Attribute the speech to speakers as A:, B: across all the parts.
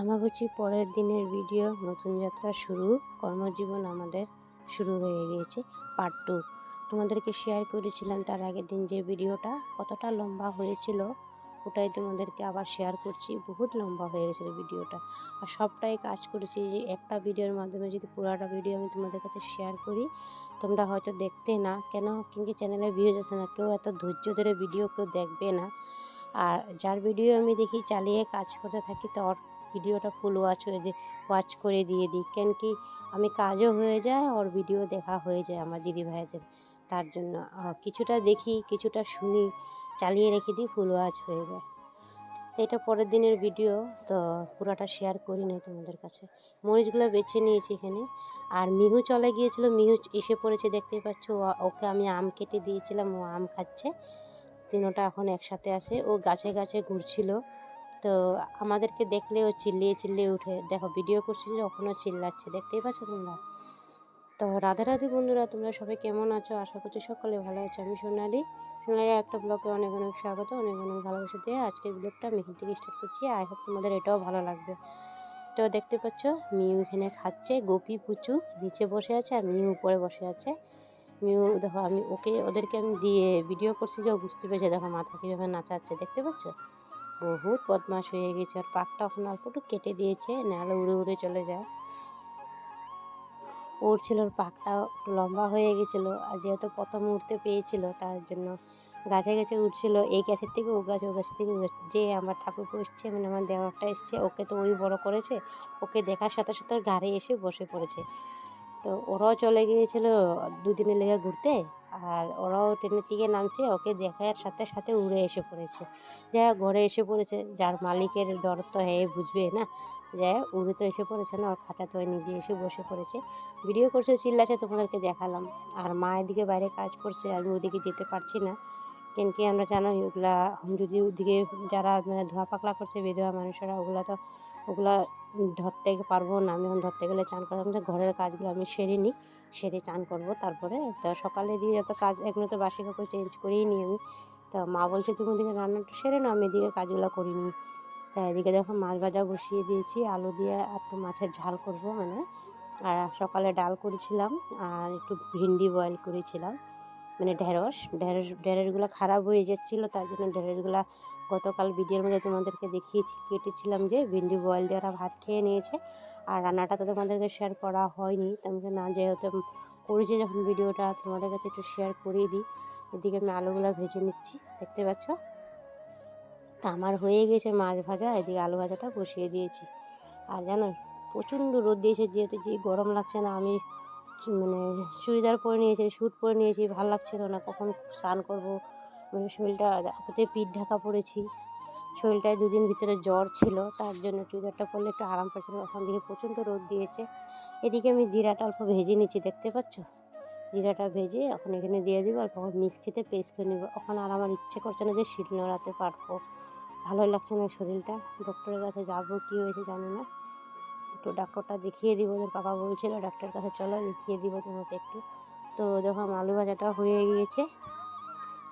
A: আমাগুচি পরের দিনের ভিডিও, নতুন যাত্রা শুরু, কর্মজীবন আমাদের শুরু হয়ে গিয়েছে পার্ট টু তোমাদেরকে শেয়ার করেছিলাম তার আগের দিন যে ভিডিওটা, কতটা লম্বা হয়েছিল, ওটাই তোমাদেরকে আবার শেয়ার করছি, বহুত লম্বা হয়ে গেছিল ভিডিওটা। আর সবটাই কাজ করেছি যে একটা ভিডিওর মাধ্যমে যদি পুরাটা ভিডিও আমি তোমাদের কাছে শেয়ার করি, তোমরা হয়তো দেখতে না, কেন কিন্তু চ্যানেলে ভিউ যাচ্ছে না, কেউ এত ধৈর্য ধরে ভিডিও কেউ দেখবে না। আর যার ভিডিও আমি দেখি চালিয়ে কাজ করতে থাকি, তো ভিডিওটা ফুল ওয়াচ হয়ে ওয়াচ করে দিয়ে দিই। কেন কি আমি কাজও হয়ে যায়, ওর ভিডিও দেখা হয়ে যায় আমার দিদি ভাইদের। তার জন্য কিছুটা দেখি, কিছুটা শুনি, চালিয়ে রেখে দিই ফুল ওয়াচ হয়ে যায়। তো এটা পরের দিনের ভিডিও তো পুরোটা শেয়ার করি নাই তোমাদের কাছে। মরিচগুলো বেছে নিয়েছি এখানে। আর মিহু চলে গিয়েছিল, মিহু এসে পড়েছে, দেখতেই পাচ্ছ ওকে আমি আম কেটে দিয়েছিলাম, ও আম খাচ্ছে। তিনোটা এখন একসাথে আসে ও গাছে গাছে ঘুরছিল। তো আমাদেরকে দেখলে ও চিল্লিয়ে চিল্লিয়ে উঠে, দেখো ভিডিও করছি ওখানেও চিল্লাচ্ছে। দেখতেই পাচ্ছ তোমরা? তো রাধা রাধে বন্ধুরা, তোমরা সবাই কেমন আছো? আশা করছি সকলে ভালো আছো। আমি সোনালি। সোনালি একটা ব্লগে অনেক অনেক স্বাগত, অনেক অনেক ভালোবাসা দিয়ে আজকের ব্লগটা আমি এখান থেকে স্টার্ট করছি। আই হোপ তোমাদের এটাও ভালো লাগবে। তো দেখতে পাচ্ছ, মিউ এখানে খাচ্ছে, গোপী পুচু নিচে বসে আছে আর মিউ উপরে বসে আছে। মিউ, দেখো, আমি ওকে, ওদেরকে আমি দিয়ে ভিডিও করছি যে ও বুঝতে পেরেছে, দেখো, মাথা কীভাবে নাচাচ্ছে, দেখতে পাচ্ছ? বহুত বদমাশ হয়ে গেছে। আর পাকটা এখন অল্প একটু কেটে দিয়েছে, নাহলে উড়ে উড়ে চলে যায়। ওর ছিল পাকটা লম্বা হয়ে গেছিল, আর যেহেতু প্রথম উঠতে পেয়েছিল তার জন্য গাছে গাছে উঠছিল এই গাছের থেকে ও গাছ, ও গাছের থেকে গাছ। যে আমার ঠাকুর এসছে মানে আমার দেওয়ারটা এসছে, ওকে তো ওই বড় করেছে। ওকে দেখার সাথে সাথে ঘাড়ে এসে বসে পড়েছে। তো ওরাও চলে গিয়েছিল দুদিনের লেগে ঘুরতে। আর ওরাও ট্রেনের থেকে নামছে, ওকে দেখার সাথে সাথে উড়ে এসে পড়েছে। হোক, ঘরে এসে পড়েছে, যার মালিকের দর তো হ্যাঁ বুঝবে না? হোক, উড়ে তো এসে পড়েছে না, ওর খাঁচা তো নিজে এসে বসে পড়েছে। ভিডিও করছে চিল্লাছে তোমাদেরকে দেখালাম। আর মা এদিকে বাইরে কাজ করছে, আমি ওদিকে যেতে পারছি না। কেন কি আমরা জানো ওগুলা, যদি ওদিকে যারা মানে ধোয়া পাকলা করছে বিধবা মানুষেরা, ওগুলা তো ওগুলা ধরতে পারব না। আমি এখন ধরতে গেলে চান করব আমাদের ঘরের কাজগুলো আমি সেরে নিই, সেরে চান করব। তারপরে তো সকালে দিয়ে যত কাজ এগুলো তো বাসি কাপড় চেঞ্জ করেই নিই আমি। তো মা বলছে, তুমি ওদিকে রান্নাটা সেরে নাও, আমি এদিকে কাজগুলো করি করিনি। তা এদিকে দেখো মাছ ভাজা বসিয়ে দিয়েছি, আলু দিয়ে একটু মাছের ঝাল করব মানে। আর সকালে ডাল করেছিলাম, আর একটু ভিন্ডি বয়েল করেছিলাম। মানে ঢেঁড়স। ঢেঁড়স, ঢেঁড়সগুলো খারাপ হয়ে যাচ্ছিল, তার জন্য ঢেঁড়সগুলো গতকাল ভিডিওর মধ্যে তোমাদেরকে দেখিয়েছি, কেটেছিলাম যে ভিন্ডি বয়েল দিয়ে ওরা ভাত খেয়ে নিয়েছে। আর রান্নাটা তো তোমাদেরকে শেয়ার করা হয়নি তোমাকে না, যেহেতু করেছি যখন ভিডিওটা, তোমাদের কাছে একটু শেয়ার করিয়ে দিই। এদিকে আমি আলুগুলো ভেজে নিচ্ছি, দেখতে পাচ্ছ? তা আমার হয়ে গেছে মাছ ভাজা, এদিকে আলু ভাজাটা বসিয়ে দিয়েছি। আর জানো, প্রচণ্ড রোদ দিয়েছে, যেহেতু যে গরম লাগছে না, আমি মানে চুড়িদার পরে নিয়েছি স্যুট পরে নিয়েছি, ভালো লাগছিল না। কখন স্নান করব মানে শরীরটা হাতে পিঠ ঢাকা পড়েছি। শরীরটায় দুদিন ভিতরে জ্বর ছিল, তার জন্য চুড়িদারটা পরলে একটু আরাম পাচ্ছিল ওখান থেকে প্রচণ্ড রোদ দিয়েছে। এদিকে আমি জিরাটা অল্প ভেজে নিচ্ছি, দেখতে পাচ্ছ? জিরাটা ভেজে এখন এখানে দিয়ে দিব তখন মিক্স খেতে পেস্ট করে নেব। এখন আর আমার ইচ্ছে করছে না যে শিল নোড়াতে পারব। ভালোই লাগছে না শরীরটা। ডক্টরের কাছে যাব, কী হয়েছে জানি না। একটু ডাক্তারটা দেখিয়ে দিব ওদের পাপা বলছিল ডাক্তারের কাছে চলো দেখিয়ে দিব তোমাকে একটু। তো যখন আলু ভাজাটা হয়ে গিয়েছে,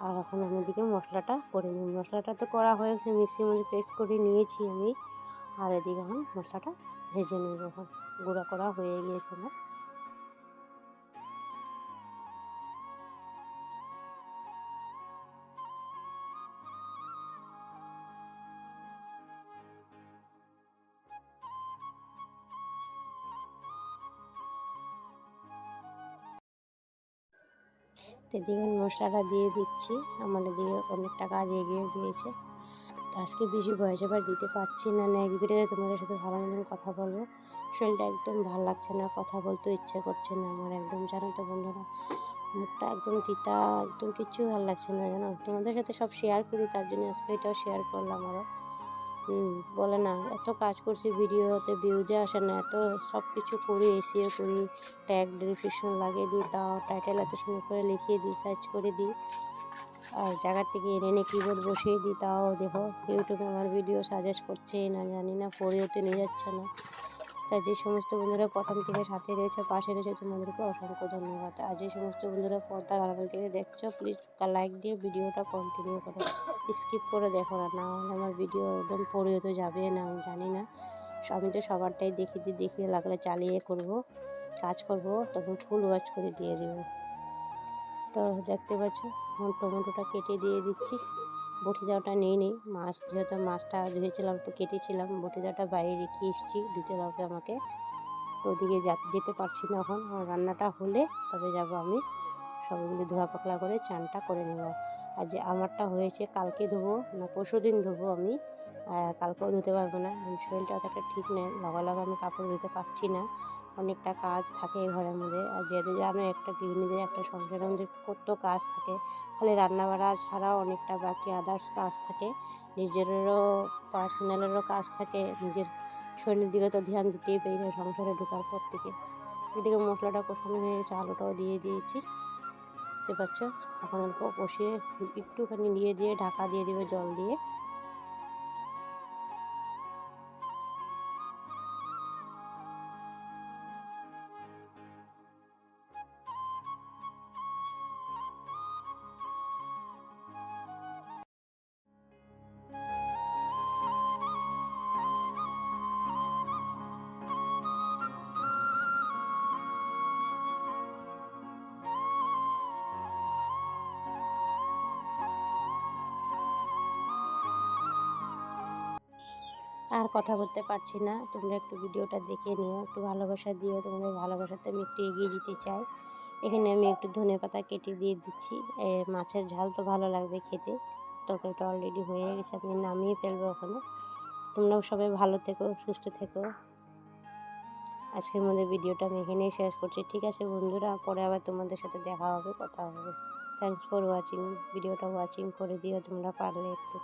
A: আর এখন আমি এদিকে মশলাটা করে নিই। মশলাটা তো করা হয়েছে, মিক্সির মধ্যে পেস্ট করে নিয়েছি আমি। আর এদিকে এখন মশলাটা ভেজে নেব। এখন গুঁড়া করা হয়ে গিয়েছে না তো আমি মশলাটা দিয়ে দিচ্ছি। আমার এদিকে অনেকটা কাজ এগিয়ে গিয়েছে। তো আজকে বেশি ভয়েস এবার দিতে পারছি না। নেক্সট ভিডিওতে তোমাদের সাথে ভালো মতন কথা বলব। শরীরটা একদম ভালো লাগছে না, কথা বলতে ইচ্ছে করছে না। আমার একদম জানো তো বন্ধুরা, মুখটা একদম তিতা, একদম কিচ্ছু ভালো লাগছে না জানো। তোমাদের সাথে সব শেয়ার করি, তার জন্য আজকে এটাও শেয়ার করলাম আরও বলে না, এত কাজ করছি ভিডিওতে ভিউজে আসে না, এত সব কিছু করি এসিও করি ট্যাগ ডিসক্রিপশন লাগিয়ে দিই, তাও টাইটেল এত সুন্দর করে লিখিয়ে দিই সার্চ করে দিই, আর জায়গার থেকে এনে এনে কিবোর্ড বসিয়ে দিই, তাও দেখো ইউটিউবে আমার ভিডিও সাজেস্ট করছেই না, জানি না, পড়েও তো নিয়ে যাচ্ছে না। তাই যে সমস্ত বন্ধুরা প্রথম থেকে সাথে রয়েছে, পাশে রয়েছে, তোমাদেরকে অসংখ্য ধন্যবাদ। আর যে সমস্ত বন্ধুরা পর্দার আড়াল থেকে দেখছ প্লিজ লাইক দিয়ে ভিডিওটা কন্টিনিউ করো। স্কিপ করে দেখো না না হলে আমার ভিডিও একদম পড়েও তো যাবে না, আমি জানি না। আমি তো সবারটাই দেখিয়ে দেখিয়ে লাগলে চালিয়ে করব, কাজ করব, তখন ফুল ওয়াচ করে দিয়ে দেব। তো দেখতে পাচ্ছ টমেটোটা কেটে দিয়ে দিচ্ছি। বটি দাওটা নিয়ে নিই। মাছ, যেহেতু মাছটা ধুয়েছিলাম তো কেটেছিলাম, বটি দাওটা বাইরে রেখে এসেছি, দিতে হবে আমাকে। তো ওদিকে যেতে পারছি না এখন। আমার রান্নাটা হলে তবে যাব আমি। সবগুলি ধোয়া পাকলা করে চানটা করে নেব। আর যে আমারটা হয়েছে, কালকে ধোবো, না পরশু দিন ধোবো আমি। কালকেও ধুতে পারব না। শরীরটা অতটা ঠিক নেই। লগালগ আমি কাপড় ধুতে পারছি না। অনেকটা কাজ থাকে ঘরের মধ্যে। আর যেহেতু জানো, একটা গৃহিণীদের একটা সংসারের মধ্যে কত কাজ থাকে, খালি রান্নাবাড়া ছাড়াও অনেকটা বাকি আদার্স কাজ থাকে। নিজেরও পার্সোনালেরও কাজ থাকে, নিজের শরীরের দিকে তো ধ্যান দিতেই পারি না সংসারে ঢোকার পর থেকে। এদিকে মশলাটা কষানো হয়ে গেছে আলুটাও দিয়ে দিয়েছি। দেখতে পাচ্ছ, এখন অল্প কষিয়ে একটুখানি দিয়ে দিয়ে ঢাকা দিয়ে দেবে জল দিয়ে। কথা বলতে পারছি না। তোমরা একটু ভিডিওটা দেখে নিও, একটু ভালোবাসা দিও। তোমাদের ভালোবাসাতে আমি একটু এগিয়ে যেতে চাই। এখানে আমি একটু ধনে পাতা কেটে দিয়ে দিচ্ছি। মাছের ঝাল তো ভালো লাগবে খেতে। তরকারিটা অলরেডি হয়ে গেছে, আমি নামিয়ে ফেলব ওখানে। তোমরাও সবাই ভালো থেকো, সুস্থ থেকো। আজকের মধ্যে ভিডিওটা আমি এখানেই শেষ করছি। ঠিক আছে বন্ধুরা, পরে আবার তোমাদের সাথে দেখা হবে, কথা হবে। থ্যাংকস ফর ওয়াচিং ভিডিওটা ওয়াচিং করে দিও তোমরা পারলে একটু।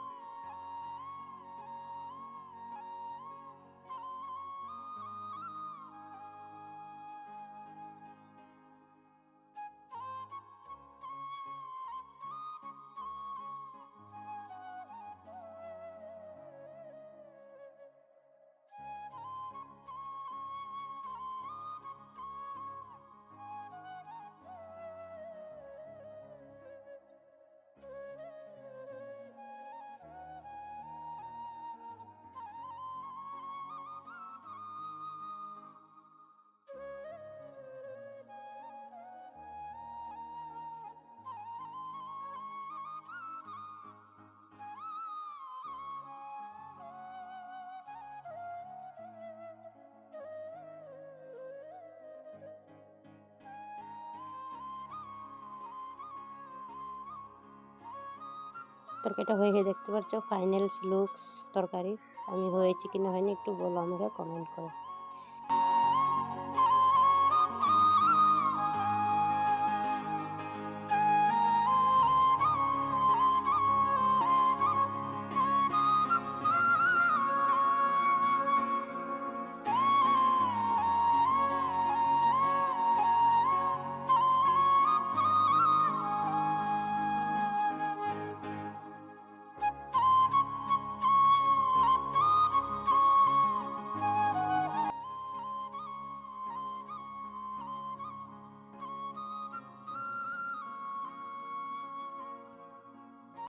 A: তরকারিটা হয়ে গিয়ে দেখতে পাচ্ছ ফাইনাল লুকস তরকারি। আমি হয়েছি কিনা হয়নি, একটু বলো আমাকে কমেন্ট করো।